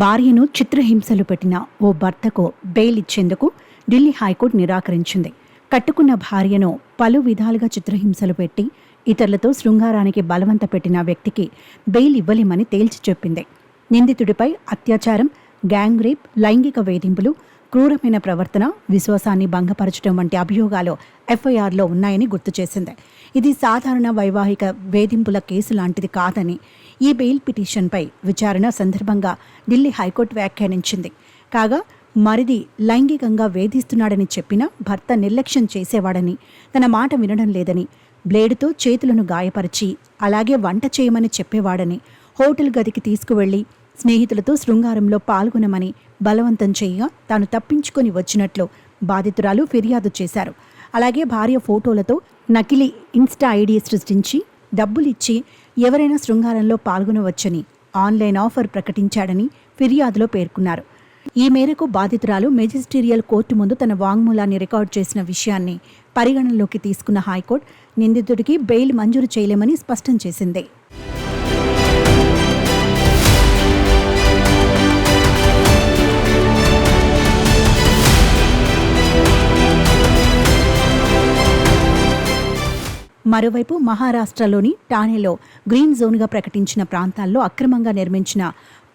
భార్యను చిత్రహింసలు పెట్టిన ఓ భర్తకు బెయిల్ ఇచ్చేందుకు ఢిల్లీ హైకోర్టు నిరాకరించింది. కట్టుకున్న భార్యను పలు విధాలుగా చిత్రహింసలు పెట్టి ఇతరులతో శృంగారానికి బలవంత పెట్టిన వ్యక్తికి బెయిల్ ఇవ్వలేమని తేల్చి చెప్పింది. నిందితుడిపై అత్యాచారం గ్యాంగ్ రేప్ లైంగిక వేధింపులు క్రూరమైన ప్రవర్తన విశ్వాసాన్ని భంగపరచడం వంటి అభియోగాలు ఎఫ్ఐఆర్లో ఉన్నాయని గుర్తు చేసింది. ఇది సాధారణ వైవాహిక వేధింపుల కేసు లాంటిది కాదని ఈ బెయిల్ పిటిషన్పై విచారణ సందర్భంగా ఢిల్లీ హైకోర్టు వ్యాఖ్యానించింది. కాగా మరిది లైంగికంగా వేధిస్తున్నాడని చెప్పినా భర్త నిర్లక్ష్యం చేసేవాడని తన మాట వినడం లేదని బ్లేడుతో చేతులను గాయపరిచి అలాగే వంట చేయమని చెప్పేవాడని హోటల్ గదికి తీసుకువెళ్ళి స్నేహితులతో శృంగారంలో పాల్గొనమని బలవంతం చేయగా తాను తప్పించుకొని వచ్చినట్లు బాధితురాలు ఫిర్యాదు చేశారు. అలాగే భార్య ఫోటోలతో నకిలీ ఇన్స్టా ఐడి సృష్టించి డబ్బులిచ్చి ఎవరైనా శృంగారంలో పాల్గొనవచ్చని ఆన్లైన్ ఆఫర్ ప్రకటించాడని ఫిర్యాదులో పేర్కొన్నారు. ఈ మేరకు బాధితురాలు మెజిస్టీరియల్ కోర్టు ముందు తన వాంగ్మూలాన్ని రికార్డు చేసిన విషయాన్ని పరిగణనలోకి తీసుకున్న హైకోర్టు నిందితుడికి బెయిల్ మంజూరు చేయలేమని స్పష్టం చేసింది. మరోవైపు మహారాష్ట్రలోని ఠాణేలో గ్రీన్ జోన్గా ప్రకటించిన ప్రాంతాల్లో అక్రమంగా నిర్మించిన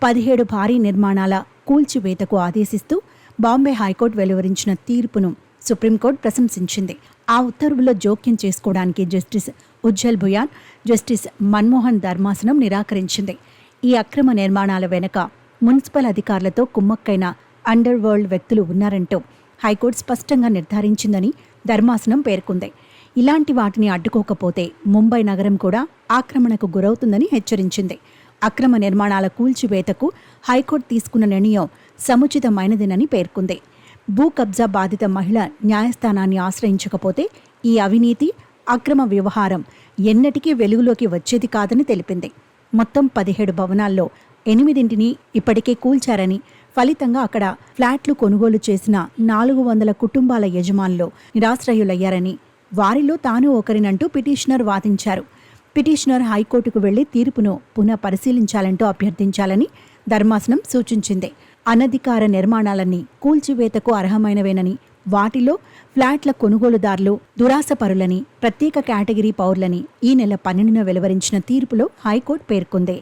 పదిహేడు భారీ నిర్మాణాల కూల్చివేతకు ఆదేశిస్తూ బాంబే హైకోర్టు వెలువరించిన తీర్పును సుప్రీంకోర్టు ప్రశంసించింది. ఆ ఉత్తర్వుల్లో జోక్యం చేసుకోవడానికి జస్టిస్ ఉజ్జల్ భుయాన్ జస్టిస్ మన్మోహన్ ధర్మాసనం నిరాకరించింది. ఈ అక్రమ నిర్మాణాల వెనుక మున్సిపల్ అధికారులతో కుమ్మక్కైన అండర్ వరల్డ్ వ్యక్తులు ఉన్నారంటూ హైకోర్టు స్పష్టంగా నిర్ధారించిందని ధర్మాసనం పేర్కొంది. ఇలాంటి వాటిని అడ్డుకోకపోతే ముంబై నగరం కూడా ఆక్రమణకు గురవుతుందని హెచ్చరించింది. అక్రమ నిర్మాణాల కూల్చివేతకు హైకోర్టు తీసుకున్న నిర్ణయం సముచితమైనదేనని పేర్కొంది. భూ కబ్జా బాధిత మహిళ న్యాయస్థానాన్ని ఆశ్రయించకపోతే ఈ అవినీతి అక్రమ వ్యవహారం ఎన్నటికీ వెలుగులోకి వచ్చేది కాదని తెలిపింది. మొత్తం పదిహేడు భవనాల్లో ఎనిమిదింటిని ఇప్పటికే కూల్చారని ఫలితంగా అక్కడ ఫ్లాట్లు కొనుగోలు చేసిన నాలుగు వందల కుటుంబాల యజమానులు నిరాశ్రయులయ్యారని వారిలో తాను ఒకరినంటూ పిటిషనర్ వాదించారు. పిటిషనర్ హైకోర్టుకు వెళ్ళి తీర్పును పునః పరిశీలించాలంటూ అభ్యర్థించాలని ధర్మాసనం సూచించింది. అనధికార నిర్మాణాలన్నీ కూల్చివేతకు అర్హమైనవేనని వాటిలో ఫ్లాట్ల కొనుగోలుదారులు దురాసపరులని ప్రత్యేక కేటగిరీ పౌరులని ఈ నెల పన్నెండున వెలువరించిన తీర్పులో హైకోర్టు పేర్కొంది.